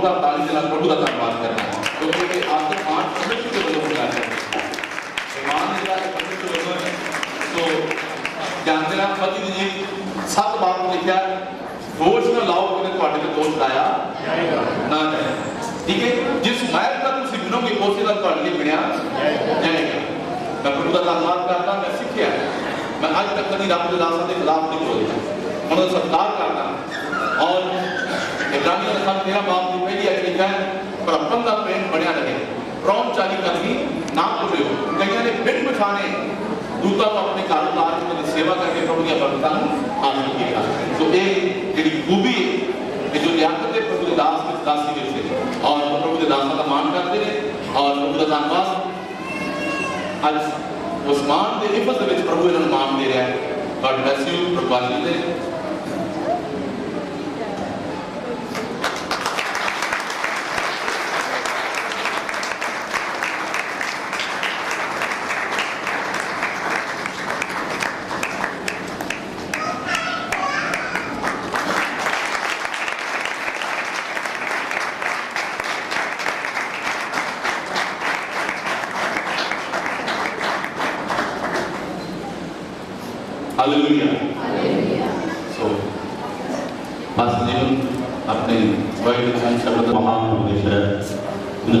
ਜ਼ੋਰਦਾਰ ਤਾਲੀ ਦੇ ਨਾਲ ਪ੍ਰਭੂ ਦਾ ਧੰਨਵਾਦ ਕਰਨਾ ਹੈ ਕਿਉਂਕਿ ਇਹ ਆਤਮ ਮਾਨ ਪਰਮੇਸ਼ਰ ਦੇ ਵੱਲੋਂ ਹੁੰਦਾ ਹੈ ਇਮਾਨ ਜਿਹੜਾ ਹੈ ਪਰਮੇਸ਼ਰ ਵੱਲੋਂ ਹੈ ਸੋ ਜਾਣਦੇ ਨਾ ਪਤੀ ਜੀ ਸੱਤ ਬਾਰ ਨੂੰ ਲਿਖਿਆ ਹੈ, ਦੋਸ਼ ਨਾ ਲਾਓ ਕਿ ਤੁਹਾਡੇ ਤੇ ਦੋਸ਼ ਲਾਇਆ ਨਾ ਜਾਏ ਠੀਕ ਹੈ ਜਿਸ ਮਾਇਰ ਦਾ ਤੁਸੀਂ ਬਿਨੋਗੇ ਉਸੇ ਦਾ ਤੁਹਾਡੇ ਲਈ ਬਣਿਆ ਜਾਏਗਾ ਮੈਂ ਪ੍ਰਭੂ ਦਾ ਧੰਨਵਾਦ ਕਰਦਾ ਮੈਂ ਸਿੱਖਿਆ ਮੈਂ ਅੱਜ ਤੱਕ ਕਦੀ ਰੱਬ ਦੇ ਦਾਸਾਂ ਦੇ ਖਿਲਾਫ ਨਹੀਂ ਬੋਲਿਆ ਉਹਨਾਂ ਦਾ ਸਤਿਕਾਰ ਕਰਦਾ ਔਰ जानी का साथ मेरा बाप की पहली अकलीका है पर अपन का प्रेम बढ़िया लगे प्रॉम चाली कथनी ना भूलो कहीं ने बिन बिठाने दूता तो अपने कारोबार की मेरी सेवा करके प्रभु की अभरता हासिल किया तो एक जी खूबी है जो लियाकत है प्रभु दास के दासी के से और प्रभु के दास का मान करते हैं और प्रभु का धन्यवाद आज ਉਸਮਾਨ ਦੇ ਇਫਤ ਵਿੱਚ ਪ੍ਰਭੂ ਇਹਨਾਂ ਨੂੰ ਮਾਨ ਦੇ ਰਿਹਾ ਹੈ ਗॉड ਬlesਸ ਯੂ ਪ੍ਰਭੂ ਆਸ਼ੀਰਵਾਦ ਦੇ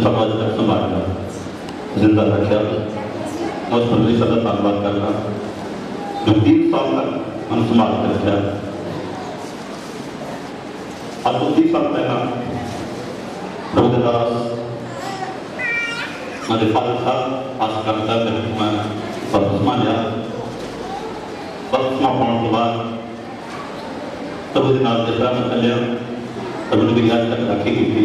है उन्हें समाज तक संभालना जिंदा रखा मैं उस परमेश्वर का धन्यवाद करना जो तीन साल तक हम संभाल कर रखा अब तो तीन साल पहला प्रभु के दास मेरे फादर साहब आस करता है मैं बपतिस्मा लिया बपतिस्मा पाने के बाद प्रभु के नाम जिस तरह मैं चलिया प्रभु ने भी आज तक राखी की थी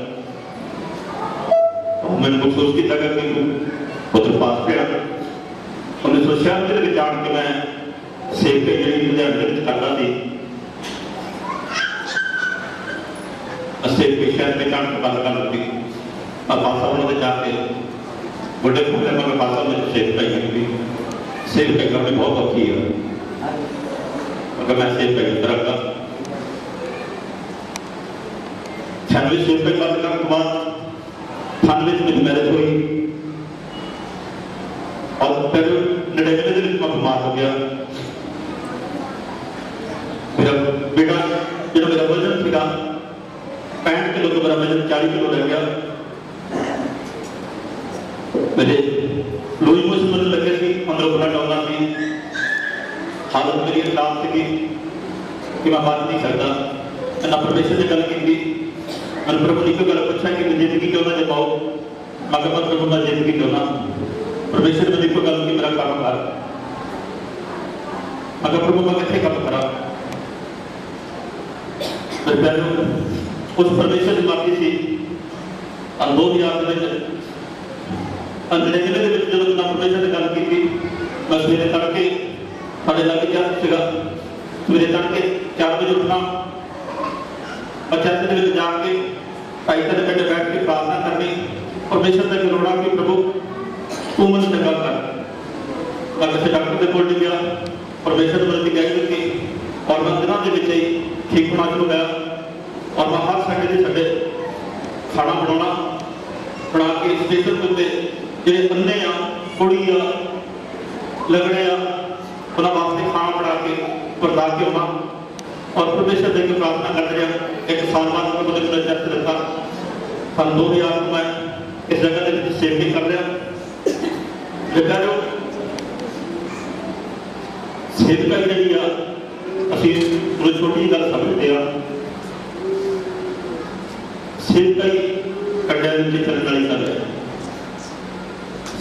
मैं मुझको तो उसकी जगह की उत्तर तो पास गया। उन्नीस सौ छियानवे के जान के मैं सेब के जी लुधियाने रहा थी सेब शहर में जान के गल कर दी। और पासा उन्होंने जाके बुढ़े बुढ़े मैं पासा में सेब का ही सेब का करने बहुत औखी है। अगर मैं सेब का तरह का छब्बीस सेब का कर बाद के मेरी मैरिज हुई और फिर नड़िनवे के मैं बीमार हो गया मेरा बेटा जो मेरा वज़न था पैंठ किलो तो मेरा वज़न चालीस किलो रह गया मेरे लूज मोशन मैंने लगे सी अंदरों ब्लड आना सी हालत मेरी खराब थी कि मैं बात नहीं सकता मैं परमेश्वर से गल की मैं प्रभु ने गल पूछा कि ज़िंदगी क्यों ना जमाओ मैं कहा प्रभु मैं जिंदगी क्यों ना परमेश्वर ने देखो गल की मेरा काम कर मैं कहा प्रभु मैं कितने काम करा उस परमेश्वर की माफी थी और दो हजार अंदर जिले के जो मैं परमेश्वर ने गल की मैं सवेरे तड़के साढ़े लग जा सगा सवेरे तड़के चार बजे उठना मैं चर्च के ਵਿੱਚ ਜਾ ਕੇ ਭਾਈ ਦੇ ਪਿੰਡ ਬੈਠ ਕੇ ਪ੍ਰਾਰਥਨਾ ਕਰਨੀ ਪਰਮੇਸ਼ਰ ਦਾ ਕਰੋੜਾ ਕਿ ਪ੍ਰਭੂ, ਤੂੰ ਮੈਨੂੰ ਚੰਗਾ ਕਰ। ਮੈਂ ਕਿਸੇ ਡਾਕਟਰ ਦੇ ਕੋਲ ਗਿਆ। ਪਰਮੇਸ਼ਰ ਮਦਦ ਦੀ ਗਾਈਡ ਦਿੱਤੀ ਔਰ ਮੈਂ ਦੇ ਵਿੱਚ ਹੀ ਠੀਕ ਹੋਣਾ ਸ਼ੁਰੂ ਹੋਇਆ ਔਰ ਮੈਂ ਹਰ ਦੇ ਸੰਡੇ ਖਾਣਾ ਬਣਾਉਣਾ, ਬਣਾ ਕੇ ਸਟੇਸ਼ਨ ਦੇ ਉੱਤੇ ਜਿਹੜੇ ਬੰਦੇ ਆ, ਕੁੜੀ ਆ, ਲਗੜੇ ਆ, ਉਹਨਾਂ ਵਾਸਤੇ ਖਾਣਾ ਬਣਾ ਕੇ ਪਰਦਾ ਕੇ ਉਹਨਾਂ ਔਰ ਪਰਮੇਸ਼ਰ ਦੇ ਕੇ ਪ੍ਰਾਰਥਨਾ ਕਰ ਰਿਹਾ। ਇੱਕ ਸਾਲ ਬਾਅਦ ਬਦਲ ਚਰਚ ਦਿੱਤਾ ਸਨ ਮੈਂ ਇਸ ਜਗ੍ਹਾ ਦੇ ਵਿੱਚ ਸੇਵਿੰਗ ਕਰ ਰਿਹਾ। ਜਿੱਦਾਂ ਜੋ ਸੇਵਕਾਈ ਜਿਹੜੀ ਆ, ਅਸੀਂ ਉਹ ਛੋਟੀ ਗੱਲ ਸਮਝਦੇ ਆ। ਸੇਵਕਾਈ ਕੰਡਿਆਂ ਦੇ ਵਿੱਚ ਚੱਲਣ ਵਾਲੀ ਗੱਲ ਹੈ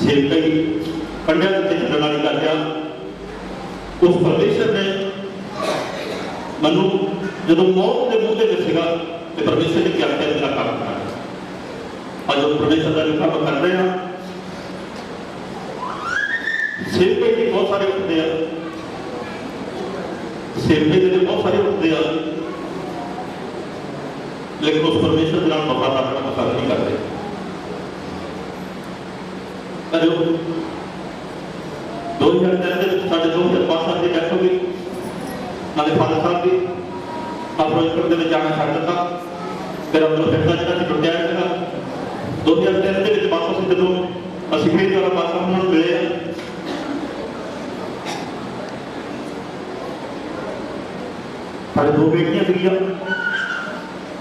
ਸੇਵਕਾਈ ਕੰਡਿਆਂ ਦੇ ਵਿੱਚ ਚੱਲਣ ਵਾਲੀ ਗੱਲ ਆ। ਉਸ ਪਰਮੇਸ਼ਰ ਨੇ ਮੈਨੂੰ ਜਦੋਂ ਮੌਤ ਦੇ ਮੂੰਹ ਦੇ ਵਿੱਚ ਸੀਗਾ ਤੇ ਪਰਮੇਸ਼ਰ ਨੇ ਕਿਹਾ ਤੇਰਾ ਕੰਮ ਕਰਨਾ। ਅੱਜ ਉਹ ਦਾ ਕੰਮ ਕਰ ਰਹੇ ਹਾਂ। ਸੇਵਕੇ ਜੀ ਬਹੁਤ ਸਾਰੇ ਉੱਠਦੇ ਆ। ਸੇਵਕੇ ਦੇ ਬਹੁਤ ਸਾਰੇ ਉੱਠਦੇ ਆ। ਲੇਕਿਨ ਉਸ ਪਰਮੇਸ਼ਰ ਨਾਲ ਵਫਾਦਾਰ ਰਹਿਣਾ ਪਸੰਦ ਨਹੀਂ ਕਰਦੇ। ਕਰਿਓ 2003 ਦੇ ਵਿੱਚ ਸਾਡੇ 2005 ਸਾਲ ਦੀ ਡੈਥ ਹੋ ਗਈ। ਨਾਲੇ ਫਾਦਰ ਸਾਹਿਬ ਦੀ ਅਫਰੋਜ਼ਪੁਰ ਦੇ ਵਿੱਚ ਆਣਾ ਛੱਡ ਦਿੱਤਾ। ਫਿਰ ਅੰਦਰ ਫਿਰਦਾ ਜਿਹੜਾ ਟੁੱਟਿਆ 2003 ਦੇ ਵਿੱਚ ਵਾਪਸ ਜਦੋਂ ਅਸੀਂ ਫੇਰ ਦੁਬਾਰਾ ਪਾਸਾ ਉਹਨਾਂ ਮਿਲੇ ਆ। ਸਾਡੇ ਦੋ ਬੇਟੀਆਂ ਸੀਗੀਆਂ।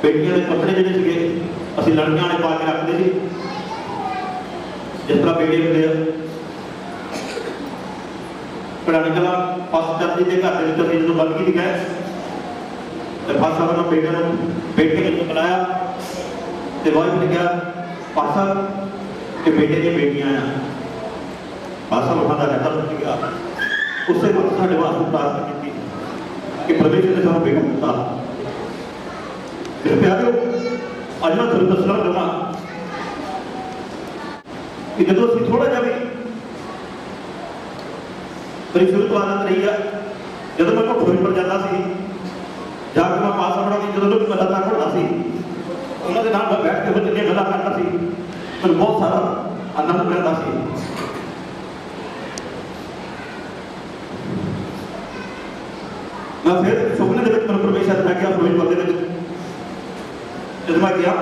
ਬੇਟੀਆਂ ਦੇ ਕੱਪੜੇ ਜਿਹੜੇ ਸੀਗੇ, ਅਸੀਂ ਲੜਕੀਆਂ ਵਾਲੇ ਪਾ ਕੇ ਰੱਖਦੇ ਸੀ। ਜਿਸ ਤਰ੍ਹਾਂ ਬੇਟੇ ਹੁੰਦੇ ਆ। ਪੁਰਾਣੀ ਕਲਾ ਪਾਸ ਦੇ ਘਰ ਦੇ ਵਿੱਚ ਅਸੀਂ ਜਦੋਂ ਬਲਕੀ ਦੀ ਗਏ ਤੇ ਪਾਸਾ ਵੱਲੋਂ ਬੇਟੇ ਨੂੰ ਬੇਟੇ ਨੂੰ ਬੁਲਾਇਆ ਤੇ ਵਾਈਫ ਨੇ ਕਿਹਾ ਪਾਸਾ ਕਿ ਬੇਟੇ ਦੀਆਂ ਬੇਟੀਆਂ ਆ। ਪਾਸਾ ਵਫਾਦਾਰ ਰਹਿੰਦਾ ਸੀ ਗਿਆ ਉਸੇ ਵਕਤ ਸਾਡੇ ਵਾਸਤੇ ਪ੍ਰਾਰਥਨਾ ਕੀਤੀ ਕਿ ਪਰਮੇਸ਼ਰ ਨੇ ਸਾਨੂੰ ਬੇਟਾ ਦਿੱਤਾ। ਮੇਰੇ ਪਿਆਰਿਓ ਅੱਜ ਮੈਂ ਤੁਹਾਨੂੰ ਦੱਸਣਾ ਚਾਹੁੰਦਾ ਕਿ ਜਦੋਂ ਅਸੀਂ ਥੋੜਾ ਜਿਹਾ ਵੀ ਮੇਰੀ ਸ਼ੁਰੂ ਤੋਂ ਆਦਤ ਰਹੀ ਆ, ਜਦੋਂ ਮੈਂ ਕੋਈ ਪਰ ਜਾਂਦਾ ਸੀ, ਜਾ ਕੇ ਮੈਂ ਪਾਸ ਪੜਾ ਜਦੋਂ ਲੋਕ ਗੱਲਾਂ ਕਰਦਾ ਸੀ, ਉਹਨਾਂ ਦੇ ਨਾਲ ਮੈਂ ਬੈਠ ਕੇ ਉਹ ਜਿੰਨੀਆਂ ਗੱਲਾਂ ਕਰਦਾ ਸੀ। ਮੈਨੂੰ ਬਹੁਤ ਸਾਰਾ ਆਨੰਦ ਮਿਲਦਾ ਸੀ। ਮੈਂ ਫਿਰ ਸੁਪਨੇ ਦੇ ਵਿੱਚ ਮੈਨੂੰ ਪਰਮੇਸ਼ਰ ਲੈ ਗਿਆ ਫਿਰੋਜ਼ਪੁਰ ਦੇ ਵਿੱਚ। ਜਦੋਂ ਮੈਂ ਗਿਆ,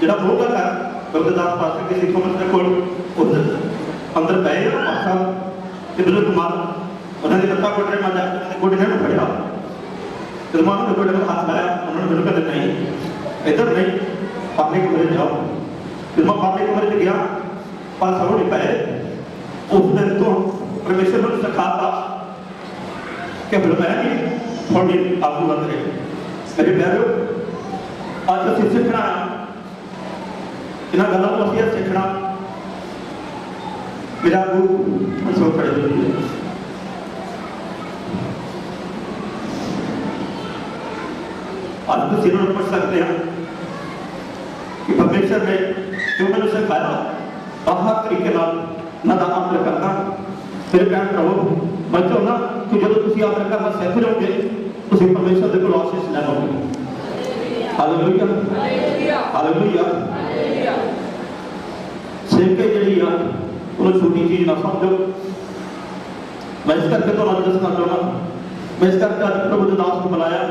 ਜਿਹੜਾ ਮੋਗਾ ਘਰ ਗੁਰਦਾਸ ਪਾਸਟਰ ਕੇ ਸਿੱਖੋ ਮੰਦਰ ਕੋਲ ਉਧਰ ਅੰਦਰ ਪਏ ਆ, ਪਾਸਾ। ਤੇ ਬਿਲਕੁਲ ਕੁਮਾਰ ਉਹਨਾਂ ਦੇ ਲੱਤਾਂ ਕੋਟ ਰਹੇ ਮੈਂ ਜਾ ਕੇ ਉਹਨਾਂ ਨੂੰ ਫੜਿਆ ਤੇ ਮਾਂ ਨੇ ਗੋਡੇ ਹੱਥ ਲਾਇਆ, ਉਹਨਾਂ ਨੇ ਬਿਲਕੁਲ ਨਹੀਂ, ਇੱਧਰ ਨਹੀਂ। फ़ार्मिंग कॉलेज जाओ। फिर मैं फ़ार्मिंग कॉलेज गया पास हो नहीं पाए उस दिन तो परमेश्वर ने उससे था कि फिर मैं भी थोड़ी आपको बंद रहे। मेरे प्यारे आज तुम सीखना इन्होंने गलत वसीयत सीखना। मेरा गुरु सौ खड़े हो अद्भुत इन्होंने पढ़ सकते हैं। ਨੂੰ ਪੁੱਛ ਸਕਦੇ ਹਾਂ ਕਿ ਪਰਮੇਸ਼ਰ ਨੇ ਜੋ ਮੈਨੂੰ ਸਿਖਾਇਆ ਆਹ ਤਰੀਕੇ ਨਾਲ ਨਾ ਦਾ ਅਮਲ ਕਰਨਾ ਫਿਰ ਕਹਿਣ ਪ੍ਰਭੂ ਮੈਂ ਚਾਹੁੰਦਾ ਕਿ ਜਦੋਂ ਤੁਸੀਂ ਅਮਲ ਕਰਨਾ ਸਿੱਖ ਜਾਓਗੇ ਤੁਸੀਂ ਪਰਮੇਸ਼ਰ ਦੇ ਕੋਲ ਆਸ਼ੀਸ਼ ਲੈ ਲਓਗੇ ਹਾਲੇਲੂਇਆ ਹਾਲੇਲੂਇਆ ਸੇਵਕੇ ਜਿਹੜੀ ਆ ਉਹਨੂੰ ਛੋਟੀ ਚੀਜ਼ ਨਾ ਸਮਝੋ ਮੈਂ ਇਸ ਕਰਕੇ ਤੁਹਾਨੂੰ ਅੱਜ ਦੱਸਣਾ ਚਾਹੁੰਦਾ ਮੈਂ ਇਸ ਕਰਕੇ ਅੱਜ ਪ੍ਰਭੂ ਦੇ ਦਾਸ ਨੂੰ ਬੁਲਾਇਆ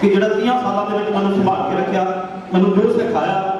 ਕਿ ਜਿਹੜਾ 30 ਸਾਲਾਂ ਦੇ ਵਿੱਚ ਮੈਨੂੰ ਸੰਭਾਲ ਕੇ ਰੱਖਿਆ ਮੈਨੂੰ ਜੋ ਸਿਖਾਇਆ ਮੈਂ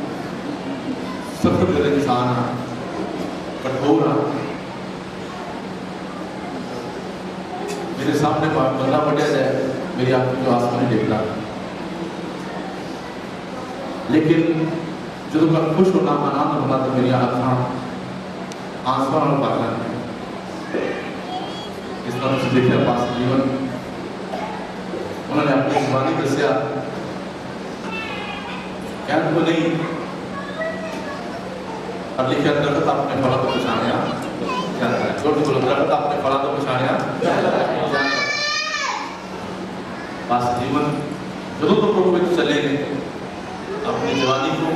सब सबसे पहले इंसान हाँ। कठोर हाँ। मेरे सामने बंदा पड़ा जाए मेरी आपकी जो आसमानी देखता लेकिन जो तो मैं खुश होना आनंद होना तो मेरी आत्मा आसमान और पाकर इस तरह से देखा पास जीवन। उन्होंने अपनी जबानी दसिया। कहने तो नहीं हल्ली के अंदर तक आपने फला तो पछाणिया जाता है गुड़ गुलंदर तक आपने फला तो पछाणिया जाता बस जीवन जो तो प्रभु में चले गए अपनी जवानी को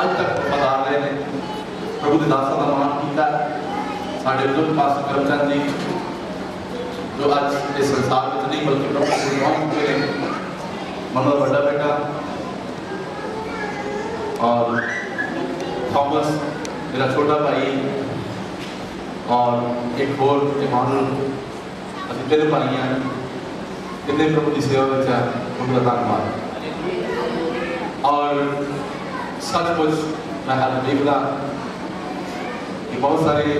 आज तक बता रहे हैं प्रभु ने दासा का मान किया साढ़े बुज़ुर्ग पास करमचंद जी जो आज इस संसार में नहीं बल्कि प्रभु के मनोहर बड़ा बेटा और थॉमस मेरा छोटा भाई और एक और इमानुअल ਅਸੀਂ ਤਿੰਨ ਭਾਈ ਹਾਂ ਕਿੰਨੇ ਪ੍ਰਭੂ ਦੀ ਸੇਵਾ ਵਿੱਚ ਆ ਉਹਨਾਂ ਦਾ ਧੰਨਵਾਦ और सचमुच मैं हाल देख रहा कि बहुत सारे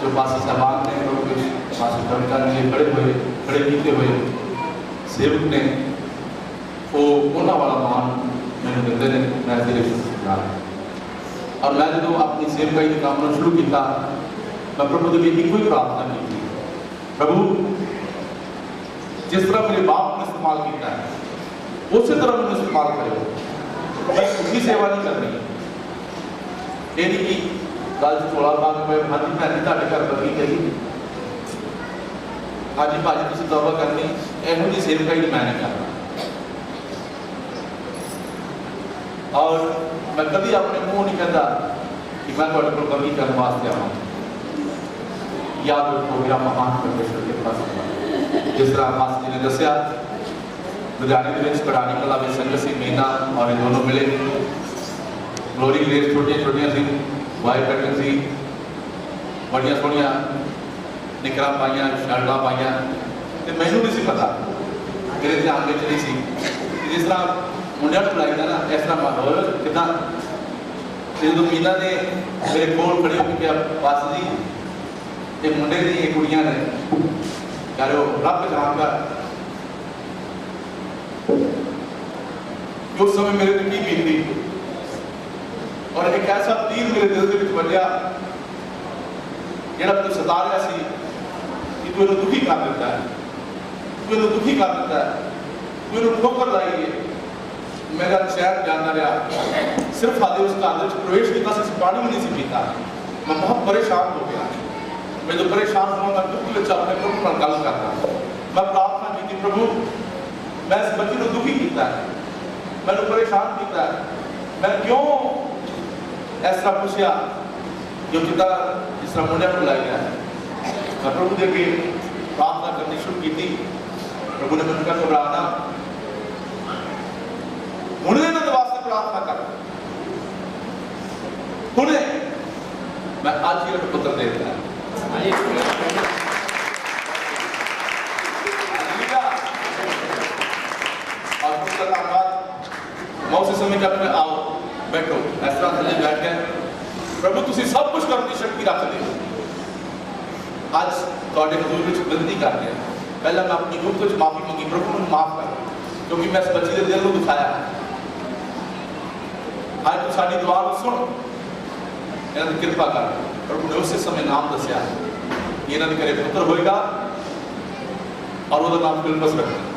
जो पास साहबान ने और कुछ पास कर्मचारी ने खड़े हुए खड़े कीते हुए सेवक ने वो ਉਹਨਾਂ ਵਾਲਾ ਮਾਨ ਮੈਨੂੰ ਦਿੰਦੇ ਨੇ ਮੈਂ ਤੇਰੇ और मैं जो अपनी सेवकाई के काम शुरू किया। मैं प्रभु के लिए इको ही प्रार्थना की। प्रभु, जिस तरह मेरे बाप ने इस्तेमाल किया है, उसी तरह मैं इस्तेमाल करो मैं उसकी सेवा नहीं करनी यानी कि कल चौला बाग में हाजी भैन जी घर बनी गई। हाजी भाजी तुम दौरा करनी। यह सेवकाई नहीं मैं नहीं करना। ਇਹੋ ਜਿਹੀ ਸੇਵਕਾਈ ਮੈਂ ਨਹੀਂ ਕਰਨਾ ਔਰ ਮੈਂ ਕਦੀ ਆਪਣੇ ਮੂੰਹ ਨਹੀਂ ਕਹਿੰਦਾ ਕਿ ਮੈਂ ਤੁਹਾਡੇ ਕੋਲ ਕਮੀ ਕਰਨ ਵਾਸਤੇ ਆਵਾਂ ਯਾਦ ਰੱਖੋ ਮੇਰਾ ਮਹਾਨ ਪਰਮੇਸ਼ਰ ਦੇ ਪਾਸ ਜਿਸ ਤਰ੍ਹਾਂ ਮਾਸ ਜੀ ਨੇ ਦੱਸਿਆ ਲੁਧਿਆਣੇ ਦੇ ਵਿੱਚ ਕੜਾਣੀ ਕਲਾ ਵਿੱਚ ਸੰਗਤ ਸੀ ਮੀਨਾ ਔਰ ਇਹ ਦੋਨੋਂ ਮਿਲੇ ਗਲੋਰੀ ਗ੍ਰੇਸ ਛੋਟੀਆਂ ਛੋਟੀਆਂ ਸੀ ਵਾਈਟ ਕਟਿੰਗ ਸੀ ਬੜੀਆਂ ਸੋਹਣੀਆਂ ਨਿਕਰਾਂ ਪਾਈਆਂ ਸ਼ਰਟਾਂ ਪਾਈਆਂ ਤੇ ਮੈਨੂੰ ਨਹੀਂ ਸੀ ਪਤਾ ਮੇਰੇ ਧਿਆਨ ਵਿੱਚ ਨਹੀਂ ਸੀ ਕਿ ਜਿਸ ਤਰ੍ਹਾਂ ਮੁੰਡਿਆਂ ਨੂੰ ਲਾਈਦਾ ਨਾ, ਇਸ ਤਰ੍ਹਾਂ ਮਾਹੌਲ ਕਿਦਾਂ? ਤੇ ਜਦੋਂ ਮੀਨਾ ਨੇ ਮੇਰੇ ਕੋਲ ਖੜੇ ਹੋ ਕੇ ਕਿਹਾ, ਬਸ ਜੀ, ਇਹ ਮੁੰਡੇ ਦੀ ਇਹ ਕੁੜੀਆਂ ਨੇ। ਯਾਰੋ ਰੱਬ ਜਾਣਦਾ ਕਿ ਉਸ ਸਮੇਂ ਮੇਰੇ ਤੇ ਕੀ ਬੀਤਦੀ? ਔਰ ਇੱਕ ਐਸਾ ਤੀਰ ਮੇਰੇ ਦਿਲ ਦੇ ਵਿੱਚ ਵੱਜਿਆ, ਜਿਹੜਾ ਮੈਨੂੰ ਸਤਾ ਰਿਹਾ ਸੀ ਕਿ ਤੂੰ ਇਹਨੂੰ ਦੁਖੀ ਕਰ ਦਿੱਤਾ ਹੈ। ਤੂੰ ਇਹਨੂੰ ਦੁਖੀ ਕਰ ਦਿੱਤਾ ਹੈ। ਤੂੰ ਇਹਨੂੰ ਠੋਕਰ ਲਾਈ ਹੈ। ਮੇਰਾ ਸ਼ਹਿਰ ਜਾਣਾ ਰਿਹਾ। ਸਿਰਫ ਹਾਲੇ ਉਸ ਘਰ ਵਿੱਚ ਪ੍ਰਵੇਸ਼ ਕੀਤਾ ਸੀ ਪਾਣੀ ਵੀ ਨਹੀਂ ਸੀ ਪੀਤਾ ਮੈਂ ਬਹੁਤ ਪਰੇਸ਼ਾਨ ਹੋ ਗਿਆ। ਮੈਂ ਜਦੋਂ ਪਰੇਸ਼ਾਨ ਹੋਇਆ ਮੈਂ ਦੁੱਖ ਵਿੱਚ ਆਪਣੇ ਪ੍ਰਭੂ ਨਾਲ ਗੱਲ ਕਰਦਾ। ਮੈਂ ਪ੍ਰਾਰਥਨਾ ਕੀਤੀ, ਪ੍ਰਭੂ, ਮੈਂ ਇਸ ਬੱਚੇ ਨੂੰ ਦੁਖੀ ਕੀਤਾ ਮੈਨੂੰ ਪਰੇਸ਼ਾਨ ਕੀਤਾ ਮੈਂ ਕਿਉਂ ਇਸ ਤਰ੍ਹਾਂ ਪੁੱਛਿਆ? ਜੋ ਜਿੱਦਾਂ ਜਿਸ ਤਰ੍ਹਾਂ ਮੁੰਡਿਆਂ ਨੂੰ ਲਾਈ ਰਿਹਾ ਮੈਂ ਪ੍ਰਭੂ ਦੇ ਅੱਗੇ ਪ੍ਰਾਰਥਨਾ ਕਰਨੀ ਸ਼ੁਰੂ ਕੀਤੀ। ਪ੍ਰਭੂ ਨੇ ਮੈਨੂੰ ਕਿਹਾ ਘਬਰਾਣਾ ਹੁਣ ਇਹਨਾਂ ਦੇ ਵਾਸਤੇ ਪ੍ਰਾਰਥਨਾ ਕਰ ਹੁਣੇ ਮੈਂ ਅੱਜ ਹੀ ਇਹਨੂੰ ਪੁੱਤਰ ਦੇ ਦਿੱਤਾ हालेलुया। और उसका धन्यवाद मैं उसी समय कहता मैं आओ बैठो इस तरह थले बैठ गए प्रभु ਤੁਸੀਂ ਸਭ ਕੁਝ ਕਰਨ ਦੀ ਸ਼ਕਤੀ ਰੱਖਦੇ ਹੋ ਅੱਜ ਤੁਹਾਡੇ ਹਜ਼ੂਰ ਵਿੱਚ ਬੇਨਤੀ ਕਰਦੇ ਹਾਂ ਪਹਿਲਾਂ ਮੈਂ ਆਪਣੀ ਗੁਪਤ ਵਿੱਚ ਮਾਫੀ ਮੰਗੀ ਪ੍ਰਭੂ ਮੈਨੂੰ ਮਾਫ ਕਰ ਕਿਉਂਕਿ ਮੈਂ ਇਸ ਬੱਚੇ ਦੇ ਦਿਲ ਨੂੰ ਦੁਖਾਇਆ ਅੱਜ ਤੂੰ ਸਾਡੀ ਦੁਆ ਨੂੰ ਸੁਣ ਇਹਨਾਂ ਦੀ ਕਿਰਪਾ ਕਰ ਪ੍ਰਭੂ ਨੇ ਉਸੇ ਸਮੇਂ ਨਾਮ ਦੱਸਿਆ ਕਿ ਇਹਨਾਂ ਦੇ ਘਰੇ ਪੁੱਤਰ ਹੋਏਗਾ ਔਰ ਉਹਦਾ ਨਾਮ ਫਿਲਪਸ ਰੱਖਣਾ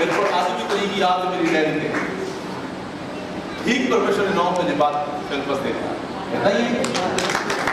मेरे को आज भी तरीक याद है मेरी डैडी ने ठीक परमेश्वर ने नौ महीने बाद फिल्म दे दिया कहता ये